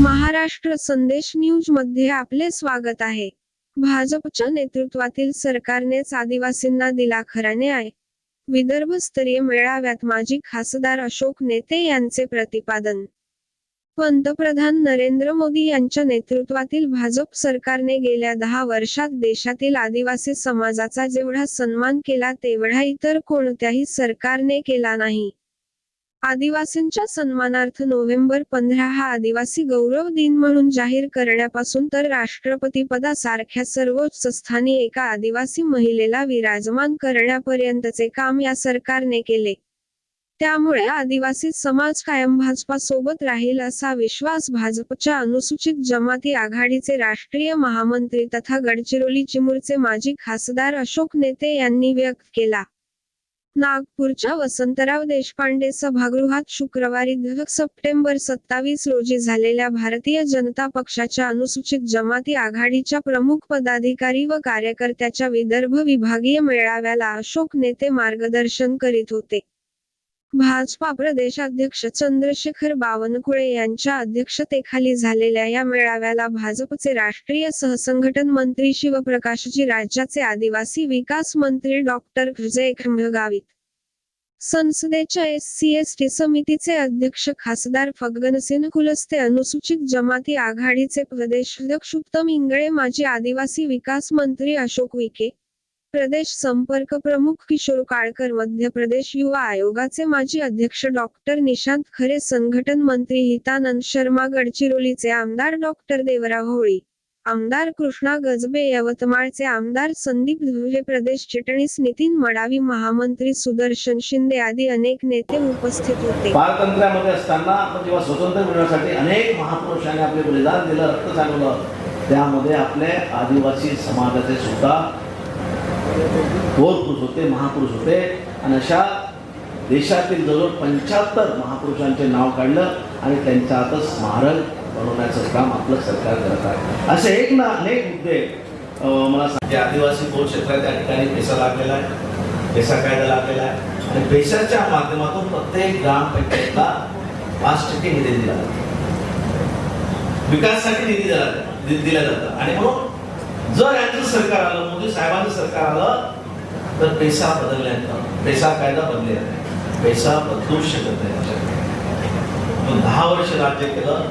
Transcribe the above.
महाराष्ट्र संदेश न्यूजमध्ये आपले स्वागत आहे. भाजपच्या नेतृत्वातील सरकारनेच आदिवासींना दिला खरा न्याय. विदर्भस्तरीय मेळाव्यात माजी खासदार अशोक नेते यांचे प्रतिपादन. पंतप्रधान नरेंद्र मोदी यांच्या नेतृत्वातील भाजप सरकारने गेल्या दहा वर्षात देशातील आदिवासी समाजाचा जेवढा सन्मान केला तेवढा इतर कोणत्याही सरकारने केला नाही. आदिवासींच्या सन्मानार्थ नोव्हेंबर पंधरा हा आदिवासी गौरव दिन म्हणून जाहीर करण्यापासून तर राष्ट्रपती पदासारख्या सर्वोच्च स्थानी एका आदिवासी महिलेला विराजमान करण्यापर्यंतचे काम या सरकारने केले. त्यामुळे आदिवासी समाज कायम भाजपा सोबत राहील असा विश्वास भाजपच्या अनुसूचित जमाती आघाडीचे राष्ट्रीय महामंत्री तथा गडचिरोली चिमूरचे माजी खासदार अशोक नेते यांनी व्यक्त केला. नागपूरच्या वसंतराव देशपांडे सभागृहात शुक्रवारी सप्टेंबर सत्तावीस रोजी झालेल्या भारतीय जनता पक्षाच्या अनुसूचित जमाती आघाडीच्या प्रमुख पदाधिकारी व कार्यकर्त्याच्या विदर्भ विभागीय मेळाव्याला अशोक नेते मार्गदर्शन करीत होते. भाजपा प्रदेशाध्यक्ष चंद्रशेखर बावनकुळे यांच्या अध्यक्षतेखाली झालेल्या या मेळाव्याला भाजपचे राष्ट्रीय सहसंघटन मंत्री शिवप्रकाशजी राज्याचे आदिवासी विकास मंत्री डॉक्टर विजय खंभगावित संसदेच्या एस सी एस टी समितीचे अध्यक्ष खासदार फग्गनसिंह कुलस्ते अनुसूचित जमाती आघाडीचे प्रदेशाध्यक्ष उत्तम इंगळे माजी आदिवासी विकास मंत्री अशोक विखे प्रदेश संपर्क प्रमुख किशोर काळकर मध्य प्रदेश युवा आयोगाचे माजी अध्यक्ष डॉक्टर निशांत खरे संघटन मंत्री हितानंद शर्मा गडचिरोलीचे आमदार डॉक्टर देवराव होळी आमदार कृष्णा गजबे यवतमाळचे आमदार संदीप धुळे प्रदेश चिटणीस नितीन मडावी महामंत्री सुदर्शन शिंदे आदी अनेक नेते उपस्थित होते. पारतंत्र्यामध्ये असताना आपण जेव्हा स्वतंत्र मिळवण्यासाठी अनेक महापुरुषांनी आपले बलिदान दिलं रक्त सांगलं त्यामध्ये आपले आदिवासी समाजाचे सुद्धा थोर पुरुष होते महापुरुष होते. आणि अशा देशातील जवळ पंच्याहत्तर महापुरुषांचे नाव काढलं आणि त्यांच्या आता स्मारक बनवण्याचं काम आपलं सरकार करत आहे. असे एक ना अनेक मुद्दे मला सांगते आदिवासी बोल क्षेत्रात त्या ठिकाणी पैसा लागलेला आहे. पैसा कायदा लागलेला आहे. आणि पैशाच्या माध्यमातून प्रत्येक ग्रामपंचायतला पाच टक्के निधी दिला जातो. विकासासाठी निधी दिला दि- दिला जातो. आणि म्हणून जर यांचं सरकार आलं मोदी साहेबांचं सरकार आलं तर पैसा बदलला बदलण्यात पैसा कायदा बदलेला आहे. पैसा बदलू शकत नाही. दहा वर्ष राज्य केलं